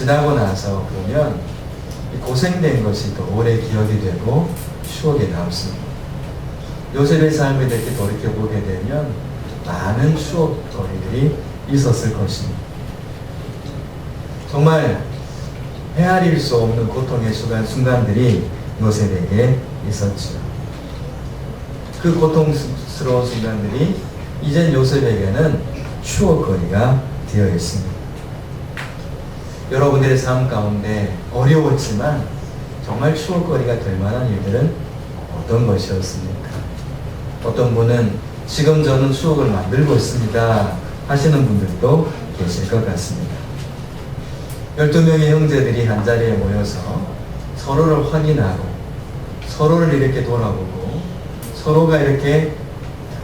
지나고 나서 보면 이 고생된 것이 더 오래 기억이 되고 추억에 남습니다. 요셉의 삶을 이렇게 돌이켜보게 되면 많은 추억거리들이 있었을 것입니다. 정말 헤아릴 수 없는 고통의 순간, 순간들이 요셉에게 있었죠. 그 고통스러운 순간들이 이젠 요셉에게는 추억거리가 되어 있습니다. 여러분들의 삶 가운데 어려웠지만 정말 추억거리가 될 만한 일들은 어떤 것이었습니까? 어떤 분은 지금 저는 추억을 만들고 있습니다 하시는 분들도 계실 것 같습니다. 12명의 형제들이 한 자리에 모여서 서로를 확인하고 서로를 이렇게 돌아보고 서로가 이렇게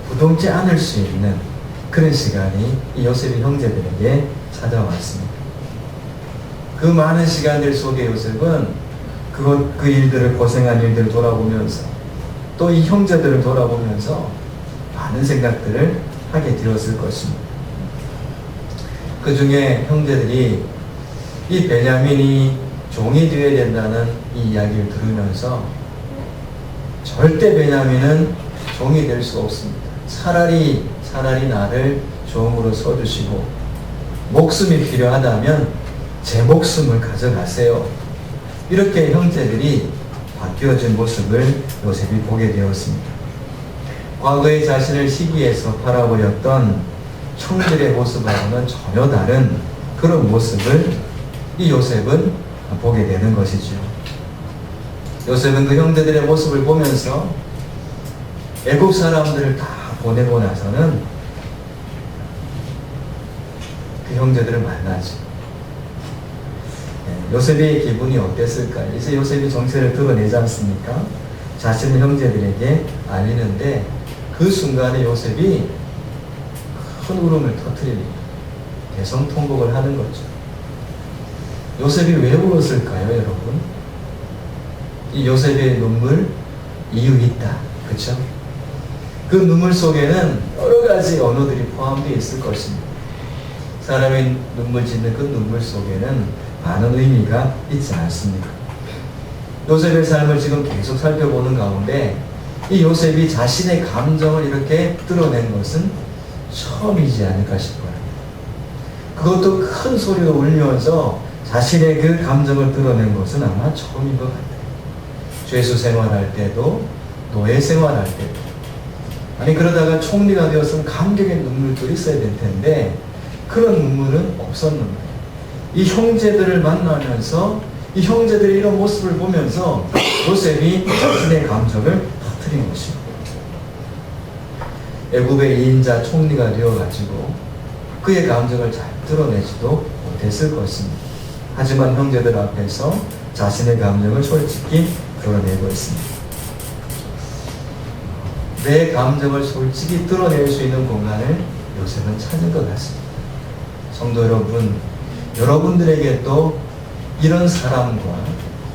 부동지 않을 수 있는 그런 시간이 이 요셉의 형제들에게 찾아왔습니다. 그 많은 시간들 속에 요셉은 그것, 그 일들을 고생한 일들을 돌아보면서 또 이 형제들을 돌아보면서 많은 생각들을 하게 되었을 것입니다. 그 중에 형제들이 이 베냐민이 종이 되어야 된다는 이 이야기를 들으면서 절대 베냐민은 종이 될 수 없습니다. 차라리 차라리 나를 종으로 써주시고 목숨이 필요하다면 제 목숨을 가져가세요. 이렇게 형제들이 바뀌어진 모습을 요셉이 보게 되었습니다. 과거의 자신을 시기에서 팔아버렸던 형들의 모습하고는 전혀 다른 그런 모습을 이 요셉은 보게 되는 것이죠. 요셉은 그 형제들의 모습을 보면서 애국 사람들을 다 보내고 나서는 그 형제들을 만나죠. 예, 요셉의 기분이 어땠을까? 이제 요셉이 정체를 드러내지 않습니까? 자신의 형제들에게 알리는데 그 순간에 요셉이 큰 울음을 터뜨립니다. 대성 통곡을 하는 거죠. 요셉이 왜 울었을까요, 여러분? 이 요셉의 눈물 이유 있다. 그렇죠? 그 눈물 속에는 여러 가지 언어들이 포함되어 있을 것입니다. 사람의 눈물 짓는 그 눈물 속에는 많은 의미가 있지 않습니까? 요셉의 삶을 지금 계속 살펴보는 가운데 이 요셉이 자신의 감정을 이렇게 드러낸 것은 처음이지 않을까 싶어요. 그것도 큰 소리로 울면서 자신의 그 감정을 드러낸 것은 아마 처음인 것 같아요. 죄수 생활할 때도 노예 생활할 때도 아니 그러다가 총리가 되었으면 감격의 눈물도 있어야 될 텐데 그런 눈물은 없었는데 이 형제들을 만나면서 이 형제들의 이런 모습을 보면서 요셉이 자신의 감정을 터뜨린 것입니다. 애굽의 2인자 총리가 되어가지고 그의 감정을 잘 드러내지도 못했을 것입니다. 하지만 형제들 앞에서 자신의 감정을 솔직히 드러내고 있습니다. 내 감정을 솔직히 드러낼 수 있는 공간을 요셉은 찾은 것 같습니다. 성도 여러분, 여러분들에게 또 이런 사람과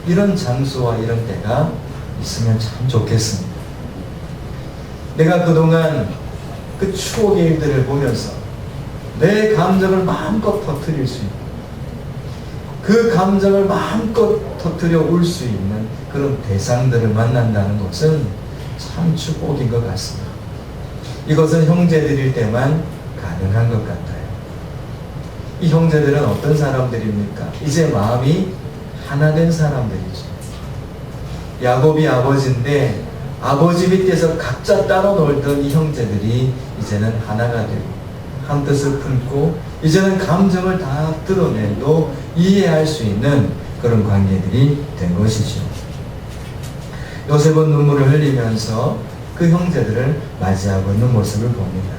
이런 장소와 이런 때가 있으면 참 좋겠습니다. 내가 그동안 그 추억의 일들을 보면서 내 감정을 마음껏 터뜨릴 수 있는 그 감정을 마음껏 터뜨려 올 수 있는 그런 대상들을 만난다는 것은 참 축복인 것 같습니다. 이것은 형제들일 때만 가능한 것 같아요. 이 형제들은 어떤 사람들입니까? 이제 마음이 하나 된 사람들이죠. 야곱이 아버지인데 아버지 밑에서 각자 따로 놀던 이 형제들이 이제는 하나가 되고 한 뜻을 품고 이제는 감정을 다 드러내도 이해할 수 있는 그런 관계들이 된 것이죠. 요셉은 눈물을 흘리면서 그 형제들을 맞이하고 있는 모습을 봅니다.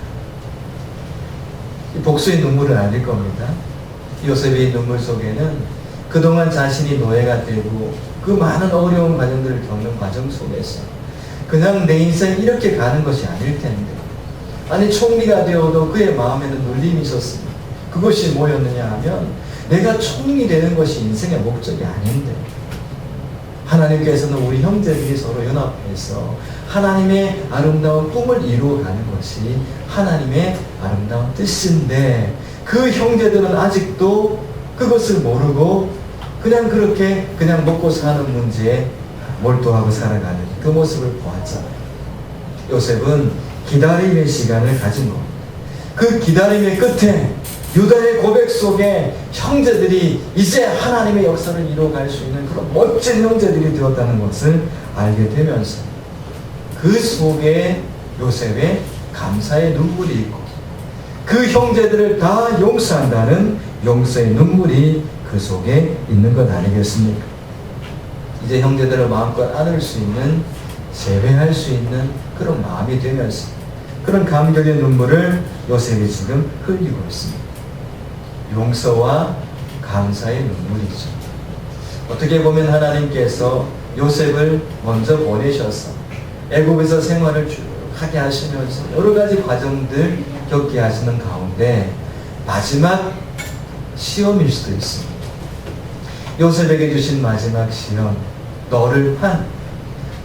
이 복수의 눈물을 알릴 겁니다. 요셉의 눈물 속에는 그동안 자신이 노예가 되고 그 많은 어려운 과정들을 겪는 과정 속에서 그냥 내 인생 이렇게 가는 것이 아닐 텐데 아니 총리가 되어도 그의 마음에는 눌림이 있었습니다. 그것이 뭐였느냐 하면 내가 총리 되는 것이 인생의 목적이 아닌데 하나님께서는 우리 형제들이 서로 연합해서 하나님의 아름다운 꿈을 이루어가는 것이 하나님의 아름다운 뜻인데 그 형제들은 아직도 그 그것을 모르고 그냥 그렇게 그냥 먹고 사는 문제에 몰두하고 살아가는 그 모습을 보았잖아요. 요셉은 기다림의 시간을 가진 겁니다. 그 기다림의 끝에 유다의 고백 속에 형제들이 이제 하나님의 역사를 이루어갈 수 있는 그런 멋진 형제들이 되었다는 것을 알게 되면서 그 속에 요셉의 감사의 눈물이 있고 그 형제들을 다 용서한다는 용서의 눈물이 그 속에 있는 것 아니겠습니까? 이제 형제들을 마음껏 안을 수 있는 재회할 수 있는 그런 마음이 되면서 그런 감격의 눈물을 요셉이 지금 흘리고 있습니다. 용서와 감사의 눈물이죠. 어떻게 보면 하나님께서 요셉을 먼저 보내셔서 애굽에서 생활을 쭉 하게 하시면서 여러 가지 과정들 겪게 하시는 가운데 마지막 시험일 수도 있습니다. 요셉에게 주신 마지막 시험, 너를 판,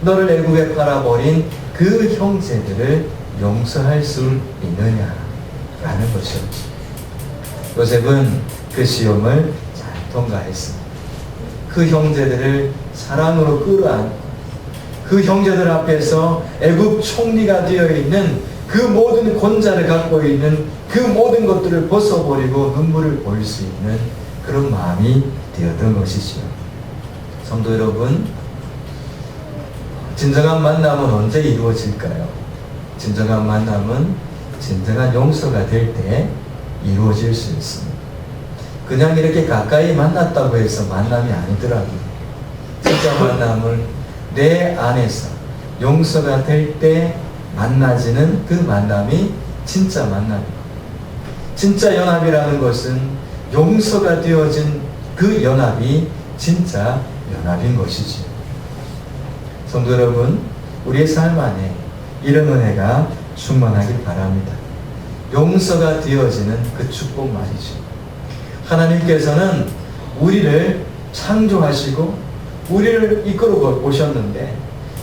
너를 애굽에 팔아버린 그 형제들을 용서할 수 있느냐라는 것이었죠. 요셉은 그 시험을 잘 통과했습니다. 그 형제들을 사랑으로 끌어안고 그 형제들 앞에서 애굽 총리가 되어 있는 그 모든 권자를 갖고 있는 그 모든 것들을 벗어버리고 눈물을 보일 수 있는 그런 마음이 되었던 것이지요. 성도 여러분, 진정한 만남은 언제 이루어질까요? 진정한 만남은 진정한 용서가 될 때 이루어질 수 있습니다. 그냥 이렇게 가까이 만났다고 해서 만남이 아니더라고요. 진짜 만남을 내 안에서 용서가 될 때 만나지는 그 만남이 진짜 만남입니다. 진짜 연합이라는 것은 용서가 되어진 그 연합이 진짜 연합인 것이지요. 성도 여러분, 우리의 삶 안에 이런 은혜가 충만하길 바랍니다. 용서가 되어지는 그 축복 말이죠. 하나님께서는 우리를 창조하시고 우리를 이끌어 오셨는데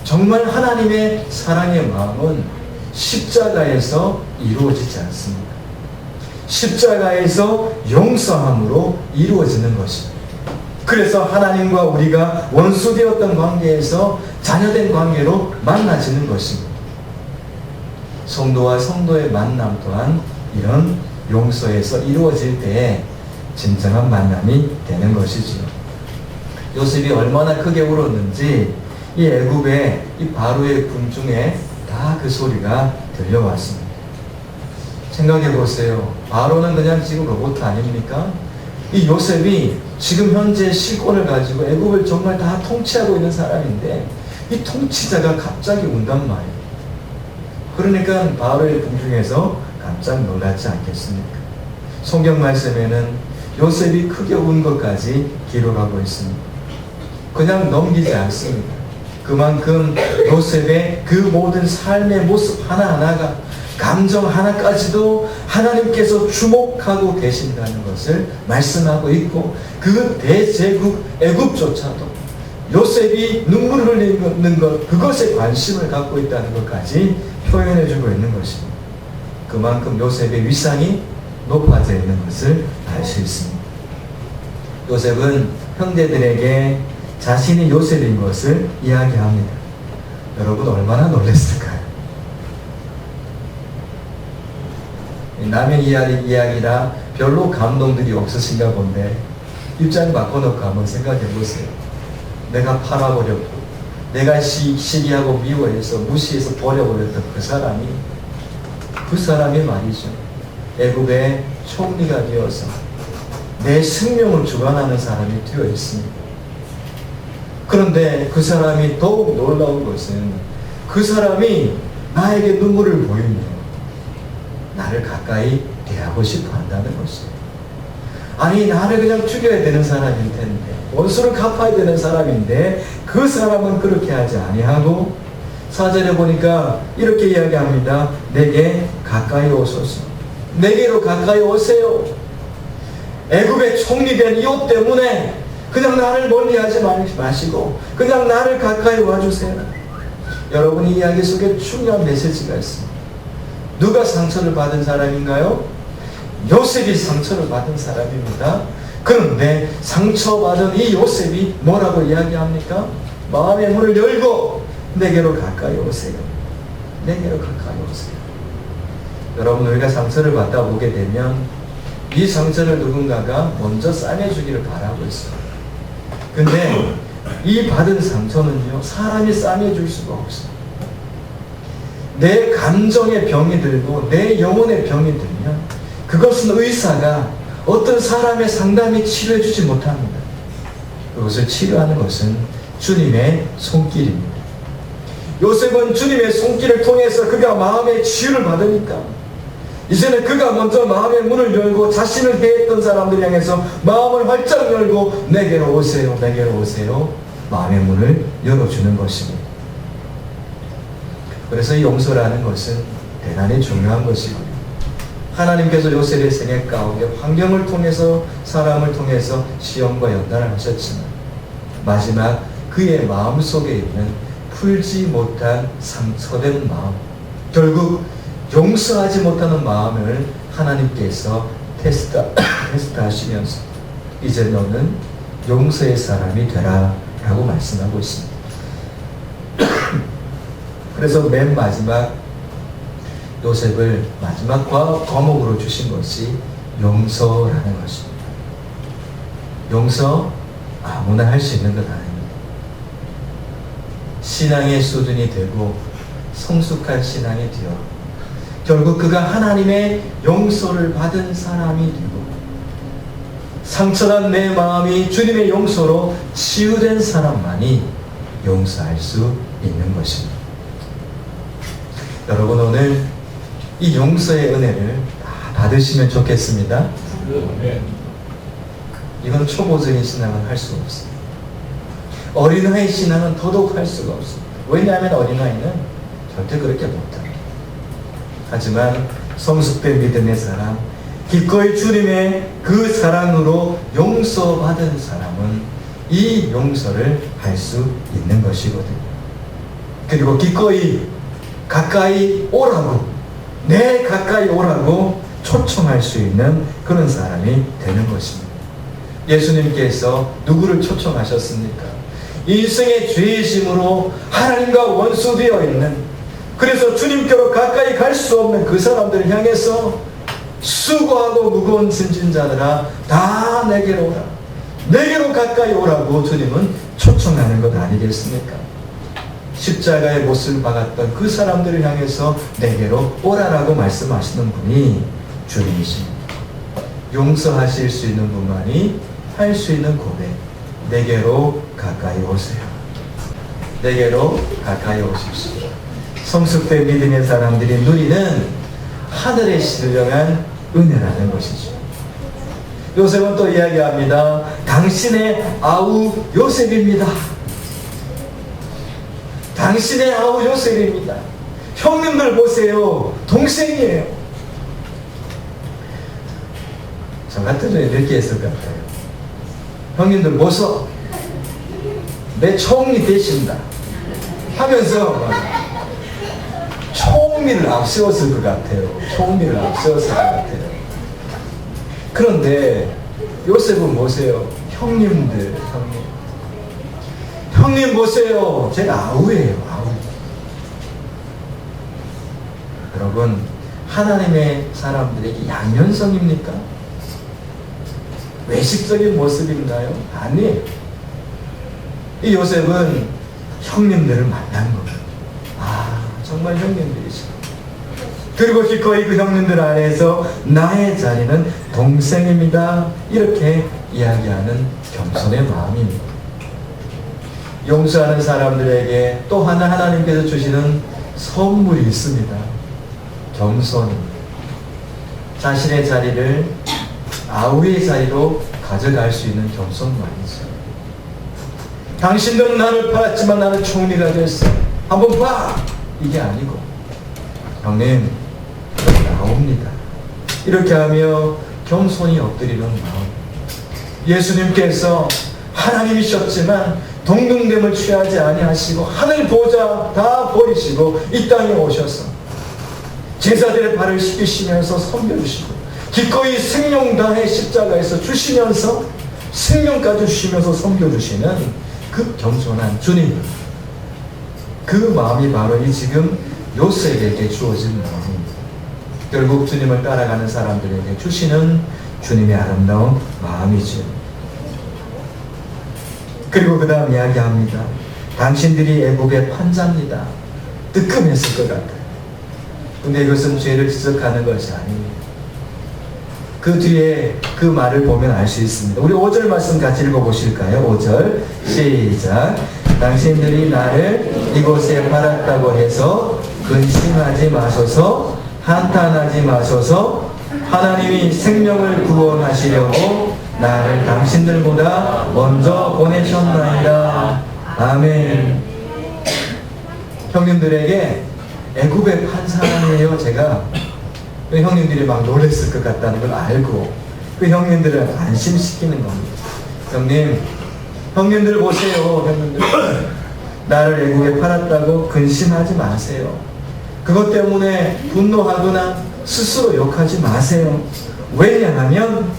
정말 하나님의 사랑의 마음은 십자가에서 이루어지지 않습니다. 십자가에서 용서함으로 이루어지는 것입니다. 그래서 하나님과 우리가 원수되었던 관계에서 자녀된 관계로 만나지는 것입니다. 성도와 성도의 만남 또한 이런 용서에서 이루어질 때에 진정한 만남이 되는 것이지요. 요셉이 얼마나 크게 울었는지 이 애굽의 이 바로의 궁중에 다 그 소리가 들려왔습니다. 생각해 보세요. 바로는 그냥 지금 로봇 아닙니까? 이 요셉이 지금 현재 실권을 가지고 애굽을 정말 다 통치하고 있는 사람인데 이 통치자가 갑자기 운단 말이에요. 그러니까 바로의 궁중에서 깜짝 놀랐지 않겠습니까? 성경 말씀에는 요셉이 크게 운 것까지 기록하고 있습니다. 그냥 넘기지 않습니다. 그만큼 요셉의 그 모든 삶의 모습 하나하나가 감정 하나까지도 하나님께서 주목하고 계신다는 것을 말씀하고 있고 그 대제국 애굽조차도 요셉이 눈물을 흘리는 것 그것에 관심을 갖고 있다는 것까지 표현해 주고 있는 것입니다. 그만큼 요셉의 위상이 높아져 있는 것을 알 수 있습니다. 요셉은 형제들에게 자신이 요셉인 것을 이야기합니다. 여러분 얼마나 놀랐을까요? 남의 이야기, 이야기라 별로 감동들이 없으신가 본데 입장 바꿔놓고 한번 생각해 보세요. 내가 팔아버렸고 내가 시, 시기하고 미워해서 무시해서 버려버렸던 그 사람이 그 사람이 말이죠. 애국의 총리가 되어서 내 생명을 주관하는 사람이 되어 있습니다. 그런데 그 사람이 더욱 놀라운 것은 그 사람이 나에게 눈물을 보이며 나를 가까이 대하고 싶어 한다는 것이에요. 아니 나를 그냥 죽여야 되는 사람일 텐데 원수를 갚아야 되는 사람인데 그 사람은 그렇게 하지 아니하고 사절에 보니까 이렇게 이야기합니다. 내게 가까이 오소서. 내게로 가까이 오세요. 애굽의 총리된 이옷 때문에 그냥 나를 멀리하지 마시고 그냥 나를 가까이 와주세요. 여러분 이 이야기 속에 중요한 메시지가 있습니다. 누가 상처를 받은 사람인가요? 요셉이 상처를 받은 사람입니다. 그런데 상처받은 이 요셉이 뭐라고 이야기합니까? 마음의 문을 열고 내게로 가까이 오세요. 내게로 가까이 오세요. 여러분 우리가 상처를 받다 보게 되면 이 상처를 누군가가 먼저 싸매주기를 바라고 있어요. 근데 이 받은 상처는요 사람이 싸매줄 수가 없어요. 내 감정의 병이 들고 내 영혼의 병이 들면 그것은 의사가 어떤 사람의 상담이 치료해주지 못합니다. 그것을 치료하는 것은 주님의 손길입니다. 요셉은 주님의 손길을 통해서 그가 마음의 치유를 받으니까 이제는 그가 먼저 마음의 문을 열고 자신을 해했던 사람들 향해서 마음을 활짝 열고 내게로 오세요, 내게로 오세요. 마음의 문을 열어주는 것입니다. 그래서 이 용서라는 것은 대단히 중요한 것이고요. 하나님께서 요셉의 생애 가운데 환경을 통해서 사람을 통해서 시험과 연단을 하셨지만 마지막 그의 마음 속에 있는 풀지 못한 상처된 마음 결국 용서하지 못하는 마음을 하나님께서 테스트, 테스트하시면서 이제 너는 용서의 사람이 되라 라고 말씀하고 있습니다. 그래서 맨 마지막 요셉을 마지막 과- 과목으로 주신 것이 용서라는 것입니다. 용서 아무나 할 수 있는 것 아닙니다. 신앙의 수준이 되고 성숙한 신앙이 되어 결국 그가 하나님의 용서를 받은 사람이 되고 상처난 내 마음이 주님의 용서로 치유된 사람만이 용서할 수 있는 것입니다. 여러분 오늘 이 용서의 은혜를 다 받으시면 좋겠습니다. 이건 초보적인 신앙은 할 수 없습니다. 어린아이 신앙은 더더욱 할 수가 없습니다. 왜냐하면 어린아이는 절대 그렇게 못합니다. 하지만 성숙된 믿음의 사람, 기꺼이 주님의 그 사랑으로 용서받은 사람은 이 용서를 할 수 있는 것이거든요. 그리고 기꺼이 가까이 오라고, 내 가까이 오라고 초청할 수 있는 그런 사람이 되는 것입니다. 예수님께서 누구를 초청하셨습니까? 인생의 죄의심으로 하나님과 원수되어 있는 그래서 주님께로 가까이 갈 수 없는 그 사람들을 향해서 수고하고 무거운 짐진 자들아 다 내게로 오라 내게로 가까이 오라고 주님은 초청하는 것 아니겠습니까? 십자가의 못을 박았던 그 사람들을 향해서 내게로 오라라고 말씀하시는 분이 주님이십니다. 용서하실 수 있는 분만이 할 수 있는 고백 내게로 가까이 오세요. 내게로 가까이 오십시오. 성숙된 믿음의 사람들이 누리는 하늘의 신령한 은혜라는 것이죠. 요셉은 또 이야기합니다. 당신의 아우 요셉입니다. 당신의 아우 요셉입니다. 형님들 보세요. 동생이에요. 저 같으면 이렇게 했을 것 같아요. 형님들 보소. 내 총리 되신다. 하면서 막 총리를 앞세웠을 것 같아요. 총리를 앞세웠을 것 같아요. 그런데 요셉은 보세요. 형님들, 형님. 형님 보세요. 제가 아우예요, 아우. 여러분, 하나님의 사람들에게 양면성입니까? 외식적인 모습인가요? 아니에요. 이 요셉은 형님들을 만난 겁니다. 아, 정말 형님들이시고. 그리고 기꺼이 그 형님들 안에서 나의 자리는 동생입니다. 이렇게 이야기하는 겸손의 마음입니다. 용서하는 사람들에게 또 하나 하나님께서 주시는 선물이 있습니다. 겸손입니다. 자신의 자리를 아우의 자리로 가져갈 수 있는 겸손만이죠. 당신들은 나를 팔았지만 나는 총리가 됐어. 한번 봐! 이게 아니고, 형님, 나옵니다. 이렇게 하며 겸손히 엎드리는 마음. 예수님께서 하나님이셨지만 동등됨을 취하지 아니하시고 하늘 보좌 다 버리시고 이 땅에 오셔서 제자들의 발을 씻기시면서 섬겨주시고 기꺼이 생명 다해 십자가에서 주시면서 생명까지 주시면서 섬겨주시는 그 겸손한 주님. 그 마음이 바로 이 지금 요셉에게 주어진 마음입니다. 결국 주님을 따라가는 사람들에게 주시는 주님의 아름다운 마음이죠. 그리고 그 다음 이야기합니다. 당신들이 애국의 판자입니다. 뜨끔했을 것 같아요. 근데 이것은 죄를 지적하는 것이 아닙니다. 그 뒤에 그 말을 보면 알 수 있습니다. 우리 5절 말씀 같이 읽어보실까요? 5절 시작 당신들이 나를 이곳에 팔았다고 해서 근심하지 마소서 한탄하지 마소서 하나님이 생명을 구원하시려고 나를 당신들보다 먼저 보내셨나이다. 아멘. 형님들에게 애굽의 판사예요, 제가. 그 형님들이 막 놀랬을 것 같다는 걸 알고 그 형님들을 안심시키는 겁니다. 형님, 형님들 보세요, 형님들. 나를 애국에 팔았다고 근심하지 마세요. 그것 때문에 분노하거나 스스로 욕하지 마세요. 왜냐하면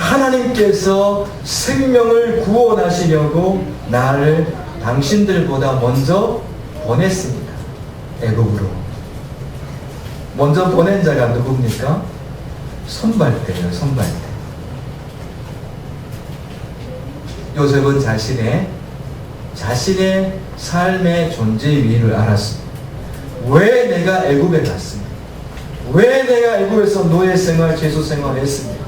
하나님께서 생명을 구원하시려고 나를 당신들보다 먼저 보냈습니다. 애국으로. 먼저 보낸 자가 누굽니까? 선발대예요, 선발대. 요셉은 자신의 자신의 삶의 존재 위를 알았습니다. 왜 내가 애굽에 갔습니까? 왜 내가 애굽에서 노예 생활, 죄수 생활을 했습니까?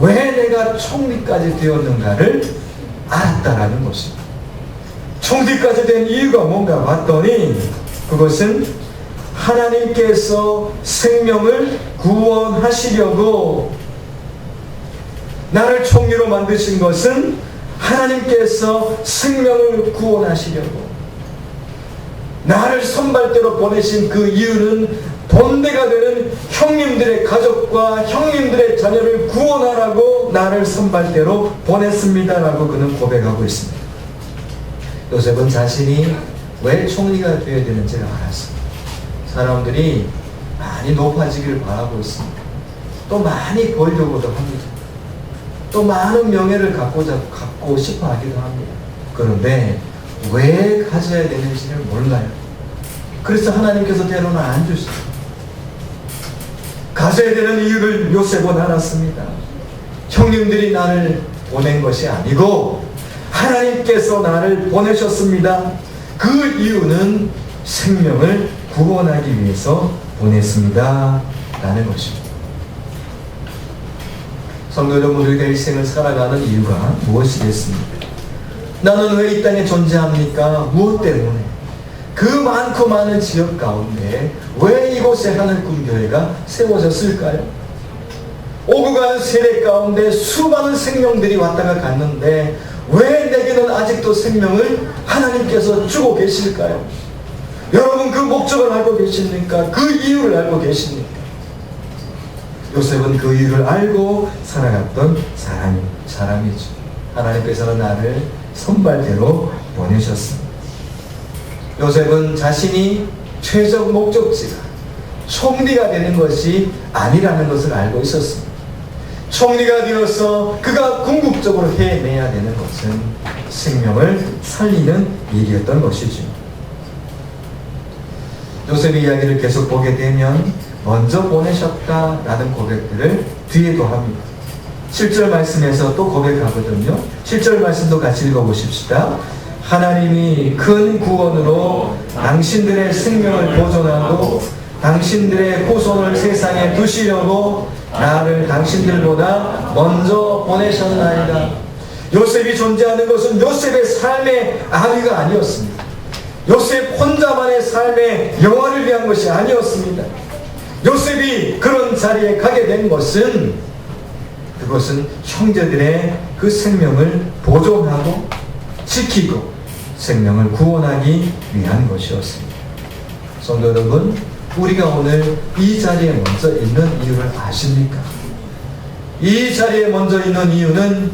왜 내가 총리까지 되었는가를 알았다라는 것입니다. 총리까지 된 이유가 뭔가 봤더니 그것은 하나님께서 생명을 구원하시려고 나를 총리로 만드신 것은 하나님께서 생명을 구원하시려고 나를 선발대로 보내신 그 이유는 본대가 되는 형님들의 가족과 형님들의 자녀를 구원하라고 나를 선발대로 보냈습니다라고 그는 고백하고 있습니다. 요셉은 자신이 왜 총리가 되어야 되는지를 알았습니다. 사람들이 많이 높아지기를 바라고 있습니다. 또 많이 벌려고도 합니다. 또 많은 명예를 갖고자, 갖고 싶어 하기도 합니다. 그런데 왜 가져야 되는지를 몰라요. 그래서 하나님께서 때로는 안 주시죠. 가져야 되는 이유를 요셉은 알았습니다. 형님들이 나를 보낸 것이 아니고 하나님께서 나를 보내셨습니다. 그 이유는 생명을 구원하기 위해서 보냈습니다. 라는 것입니다. 성도 여러분, 우리가 일생을 살아가는 이유가 무엇이겠습니까? 나는 왜 이 땅에 존재합니까? 무엇 때문에? 그 많고 많은 지역 가운데 왜 이곳에 하늘 꿈교회가 세워졌을까요? 오고 가는 세대 가운데 수많은 생명들이 왔다가 갔는데 왜 내게는 아직도 생명을 하나님께서 주고 계실까요? 여러분 그 목적을 알고 계십니까? 그 이유를 알고 계십니까? 요셉은 그 이유를 알고 살아갔던 사람이, 사람이죠. 하나님께서는 나를 선발대로 보내셨습니다. 요셉은 자신이 최적 목적지가 총리가 되는 것이 아니라는 것을 알고 있었습니다. 총리가 되어서 그가 궁극적으로 해내야 되는 것은 생명을 살리는 일이었던 것이죠. 요셉의 이야기를 계속 보게 되면 먼저 보내셨다라는 고백들을 뒤에 도 합니다. 7절 말씀에서 또 고백하거든요. 7절 말씀도 같이 읽어보십시다. 하나님이 큰 구원으로 당신들의 생명을 보존하고 당신들의 후손을 세상에 두시려고 나를 당신들보다 먼저 보내셨나이다. 요셉이 존재하는 것은 요셉의 삶의 아위가 아니었습니다. 요셉 혼자만의 삶의 영화를 위한 것이 아니었습니다. 요셉이 그런 자리에 가게 된 것은 그것은 형제들의 그 생명을 보존하고 지키고 생명을 구원하기 위한 것이었습니다. 성도 여러분, 우리가 오늘 이 자리에 먼저 있는 이유를 아십니까? 이 자리에 먼저 있는 이유는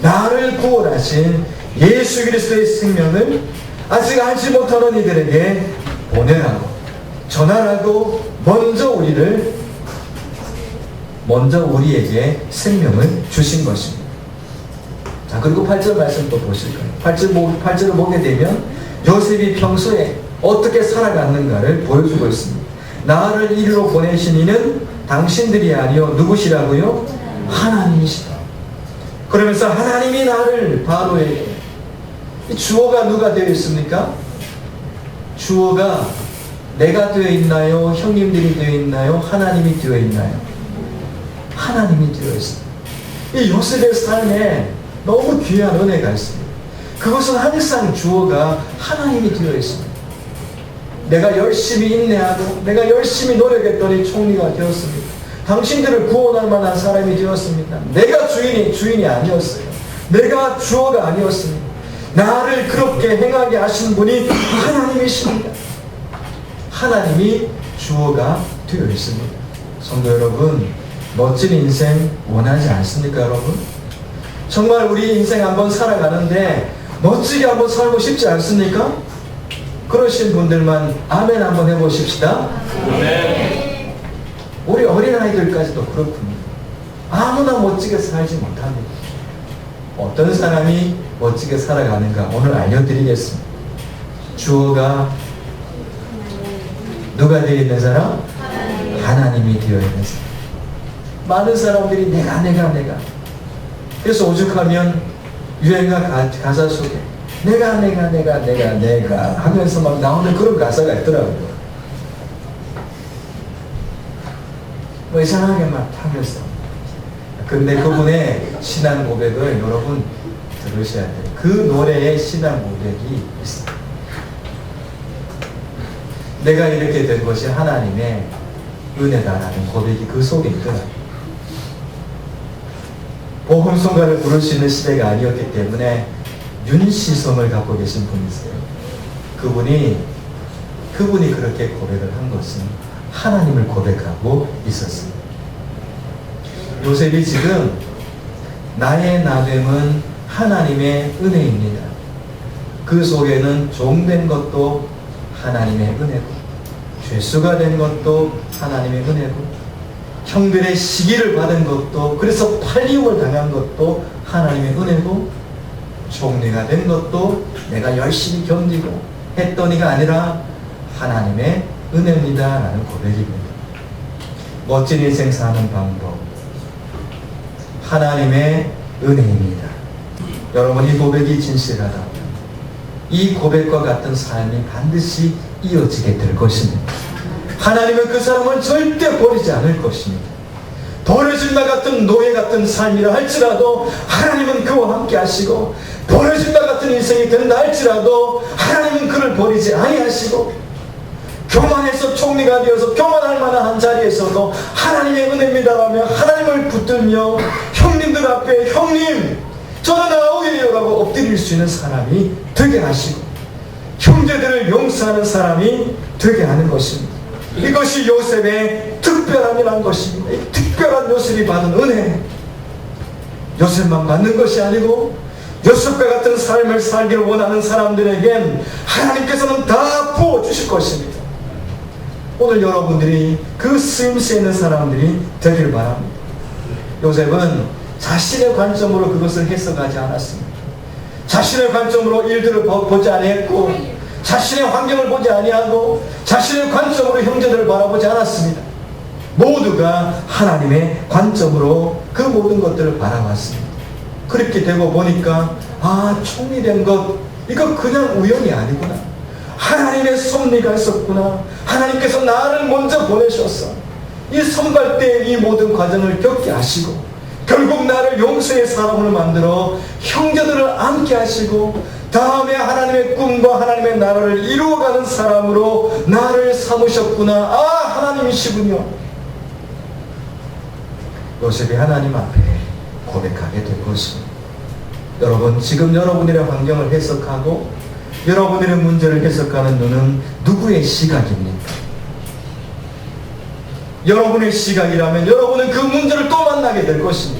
나를 구원하신 예수 그리스도의 생명을 아직 알지 못하는 이들에게 보내라고 전하라고 먼저 우리를 먼저 우리에게 생명을 주신 것입니다. 자, 그리고 8절 말씀 또 보실 거예요. 8절, 보- 8절을 보게 되면 요셉이 평소에 어떻게 살아갔는가를 보여주고 있습니다. 나를 이리로 보내신 이는 당신들이 아니요 누구시라고요? 하나님이시다. 그러면서 하나님이 나를 바로에게 이 주어가 누가 되어 있습니까? 주어가 내가 되어 있나요? 형님들이 되어 있나요? 하나님이 되어 있나요? 하나님이 되어 있습니다. 이 요셉의 삶에 너무 귀한 은혜가 있습니다. 그것은 항상 주어가 하나님이 되어 있습니다. 내가 열심히 인내하고 내가 열심히 노력했더니 총리가 되었습니다. 당신들을 구원할 만한 사람이 되었습니다. 내가 주인이 주인이 아니었어요. 내가 주어가 아니었습니다. 나를 그렇게 행하게 하신 분이 하나님이십니다. 하나님이 주어가 되어 있습니다. 성도 여러분, 멋진 인생 원하지 않습니까, 여러분? 정말 우리 인생 한번 살아가는데 멋지게 한번 살고 싶지 않습니까? 그러신 분들만 아멘 한번 해보십시다. 우리 어린아이들까지도 그렇군요. 아무나 멋지게 살지 못합니다. 어떤 사람이 멋지게 살아가는가 오늘 알려드리겠습니다. 주어가 누가 되어 있는 사람? 하나님이 되어 있는 사람. 많은 사람들이 내가 내가 내가 그래서 오죽하면 유행가 가, 가사 속에 내가 내가 내가 내가 내가 하면서 막 나오는 그런 가사가 있더라고요. 뭐 이상하게 막 하면서 근데 그분의 신앙 고백을 여러분 들으셔야 돼요. 그 노래의 신앙 고백이 있어요. 내가 이렇게 된 것이 하나님의 은혜다라는 고백이 그 속에 있더라고요. 보험송가를 부를 수 있는 시대가 아니었기 때문에 윤시성을 갖고 계신 분이세요. 그분이 그분이 그렇게 고백을 한 것은 하나님을 고백하고 있었습니다. 요셉이 지금 나의 나됨은 하나님의 은혜입니다. 그 속에는 종된 것도 하나님의 은혜고 죄수가 된 것도 하나님의 은혜고 형들의 시기를 받은 것도 그래서 팔림을 당한 것도 하나님의 은혜고 총리가 된 것도 내가 열심히 견디고 했더니가 아니라 하나님의 은혜입니다라는 고백입니다. 멋진 인생 사는 방법 하나님의 은혜입니다. 여러분 이 고백이 진실하다면 이 고백과 같은 삶이 반드시 이어지게 될 것입니다. 하나님은 그 사람을 절대 버리지 않을 것입니다. 버려진다 같은 노예 같은 삶이라 할지라도 하나님은 그와 함께 하시고 버려진다 같은 인생이 된다 할지라도 하나님은 그를 버리지 아니하시고 교만해서 총리가 되어서 교만할 만한 한 자리에서도 하나님의 은혜입니다라며 하나님을 붙들며 형님들 앞에 형님 저는 나오게요라고 엎드릴 수 있는 사람이 되게 하시고 형제들을 용서하는 사람이 되게 하는 것입니다. 이것이 요셉의 특별함이란 것입니다. 이 특별한 요셉이 받은 은혜. 요셉만 받는 것이 아니고 요셉과 같은 삶을 살기를 원하는 사람들에겐 하나님께서는 다 부어주실 것입니다. 오늘 여러분들이 그 쓰임새 있는 사람들이 되길 바랍니다. 요셉은 자신의 관점으로 그것을 해석하지 않았습니다. 자신의 관점으로 일들을 보- 보지 아니했고 자신의 환경을 보지 아니하고 자신의 관점으로 형제들을 바라보지 않았습니다. 모두가 하나님의 관점으로 그 모든 것들을 바라봤습니다. 그렇게 되고 보니까 아 총리 된 것 이거 그냥 우연이 아니구나. 하나님의 섭리가 있었구나. 하나님께서 나를 먼저 보내셨어. 이 선발 때이 모든 과정을 겪게 하시고 결국 나를 용서의 사람으로 만들어 형제들을 안게 하시고 다음에 하나님의 꿈과 하나님의 나라를 이루어가는 사람으로 나를 삼으셨구나. 아 하나님이시군요. 요셉이 하나님 앞에 고백하게 될 것입니다. 여러분 지금 여러분들의 환경을 해석하고 여러분들의 문제를 해석하는 눈은 누구의 시각입니까? 여러분의 시각이라면 여러분은 그 문제를 또 만나게 될 것입니다.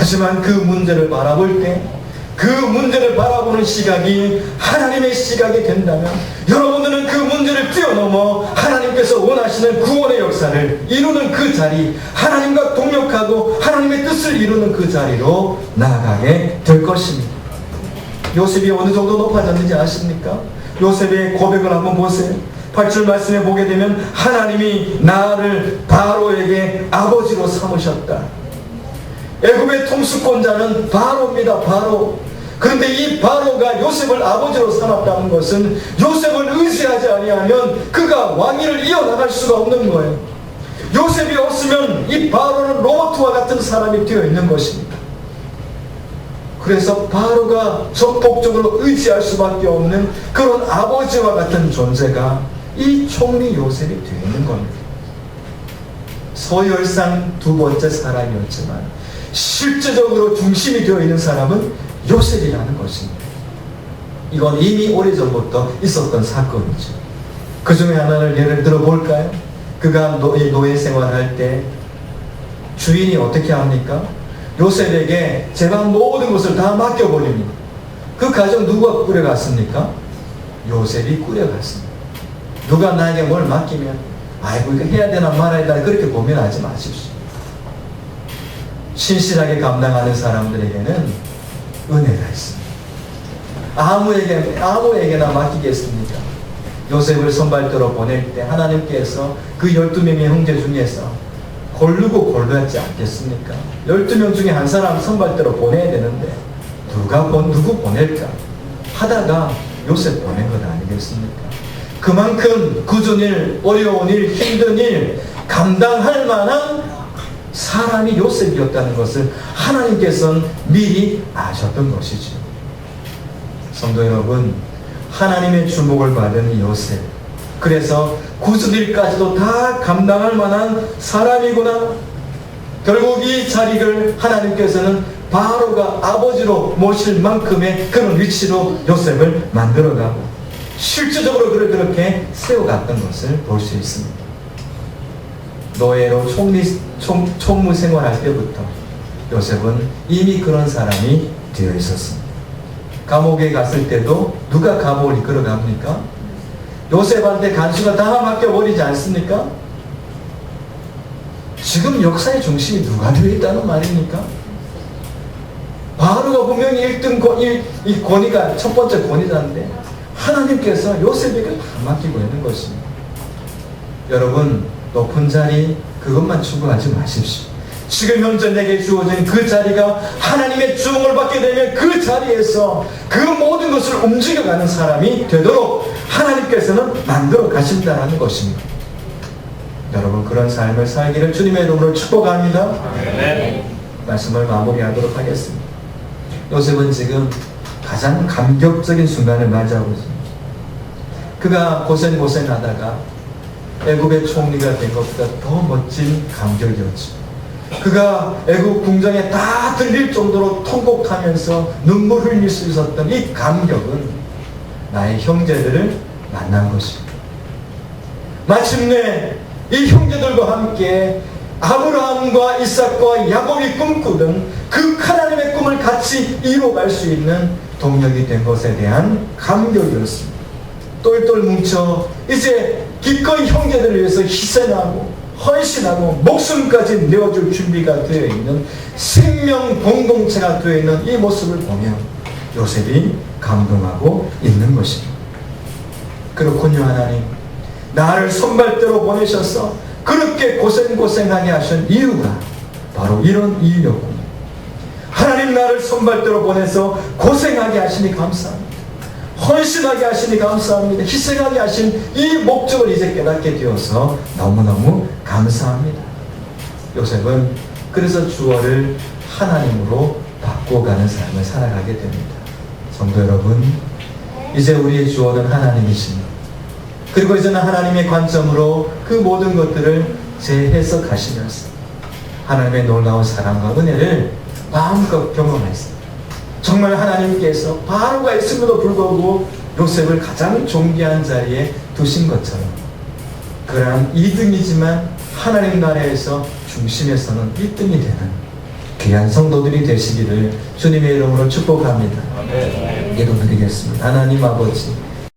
하지만 그 문제를 바라볼 때, 그 문제를 바라보는 시각이 하나님의 시각이 된다면 여러분들은 그 문제를 뛰어넘어 하나님께서 원하시는 구원의 역사를 이루는 그 자리 하나님과 동역하고 하나님의 뜻을 이루는 그 자리로 나아가게 될 것입니다. 요셉이 어느 정도 높아졌는지 아십니까? 요셉의 고백을 한번 보세요. 8절 말씀에 보게 되면 하나님이 나를 바로에게 아버지로 삼으셨다. 애굽의 통수권자는 바로입니다. 바로. 그런데 이 바로가 요셉을 아버지로 삼았다는 것은 요셉을 의지하지 아니하면 그가 왕위를 이어나갈 수가 없는 거예요. 요셉이 없으면 이 바로는 로봇과 같은 사람이 되어 있는 것입니다. 그래서 바로가 전폭적으로 의지할 수밖에 없는 그런 아버지와 같은 존재가 이 총리 요셉이 되어 있는 겁니다. 서열상 두 번째 사람이었지만 실제적으로 중심이 되어 있는 사람은 요셉이라는 것입니다. 이건 이미 오래전부터 있었던 사건이죠. 그 중에 하나를 예를 들어 볼까요? 그가 노예, 노예 생활할 때 주인이 어떻게 합니까? 요셉에게 제방 모든 것을 다 맡겨버립니다. 그 가정 누가 꾸려갔습니까? 요셉이 꾸려갔습니다. 누가 나에게 뭘 맡기면 아이고 이거 해야 되나 말아야 되나 그렇게 고민하지 마십시오. 신실하게 감당하는 사람들에게는 은혜가 있습니다. 아무에게, 아무에게나 맡기겠습니까? 요셉을 선발대로 보낼 때 하나님께서 그 12명의 형제 중에서 고르고 골랐지 않겠습니까? 12명 중에 한 사람 선발대로 보내야 되는데 누가 본, 누구 보낼까? 하다가 요셉 보낸 것 아니겠습니까? 그만큼 굳은 일, 어려운 일, 힘든 일 감당할 만한 사람이 요셉이었다는 것을 하나님께서는 미리 아셨던 것이죠. 성도 여러분, 하나님의 주목을 받은 이 요셉. 그래서 굳은 일까지도 다 감당할 만한 사람이구나. 결국 이 자리를 하나님께서는 바로가 아버지로 모실 만큼의 그런 위치로 요셉을 만들어가고 실질적으로 그를 그렇게 세워갔던 것을 볼 수 있습니다. 노예로 총리, 총, 총무 생활할 때부터 요셉은 이미 그런 사람이 되어 있었습니다. 감옥에 갔을 때도 누가 감옥을 이끌어 갑니까? 요셉한테 간수가 다 맡겨버리지 않습니까? 지금 역사의 중심이 누가 되어 있다는 말입니까? 바로가 분명히 1등 권, 이, 이 권위가 첫 번째 권위자인데 하나님께서 요셉에게 다 맡기고 있는 것입니다. 여러분 높은 자리 그것만 추구하지 마십시오. 지금 현재 내게 주어진 그 자리가 하나님의 주목을 받게 되면 그 자리에서 그 모든 것을 움직여가는 사람이 되도록 하나님께서는 만들어 가신다는 것입니다. 여러분 그런 삶을 살기를 주님의 이름으로 축복합니다. 네. 말씀을 마무리하도록 하겠습니다. 요셉은 지금 가장 감격적인 순간을 맞이하고 있습니다. 그가 고생고생하다가 애굽의 총리가 된 것보다 더 멋진 감격이었죠. 그가 애굽 궁정에 다 들릴 정도로 통곡하면서 눈물 흘릴 수 있었던 이 감격은 나의 형제들을 만난 것입니다. 마침내 이 형제들과 함께 아브라함과 이삭과 야곱이 꿈꾸던 그 하나님의 꿈을 같이 이루어갈 수 있는 동력이 된 것에 대한 감격이었습니다. 똘똘 뭉쳐 이제 기꺼이 형제들을 위해서 희생하고 헌신하고 목숨까지 내어줄 준비가 되어 있는 생명 공동체가 되어 있는 이 모습을 보며 요셉이 감동하고 있는 것입니다. 그렇군요 하나님 나를 선발대로 보내셔서 그렇게 고생고생하게 하신 이유가 바로 이런 이유였군요. 하나님 나를 선발대로 보내서 고생하게 하시니 감사합니다. 헌신하게 하시니 감사합니다. 희생하게 하신 이 목적을 이제 깨닫게 되어서 너무너무 감사합니다. 요셉은 그래서 주어를 하나님으로 바꿔가는 삶을 살아가게 됩니다. 성도 여러분, 이제 우리의 주어는 하나님이십니다. 그리고 이제는 하나님의 관점으로 그 모든 것들을 재해석하시면서 하나님의 놀라운 사랑과 은혜를 마음껏 경험했습니다. 정말 하나님께서 바로가 있음에도 불구하고 요셉을 가장 존귀한 자리에 두신 것처럼 그러한 2등이지만 하나님 나라에서 중심에서는 1등이 되는 귀한 성도들이 되시기를 주님의 이름으로 축복합니다. 기도 드리겠습니다. 하나님 아버지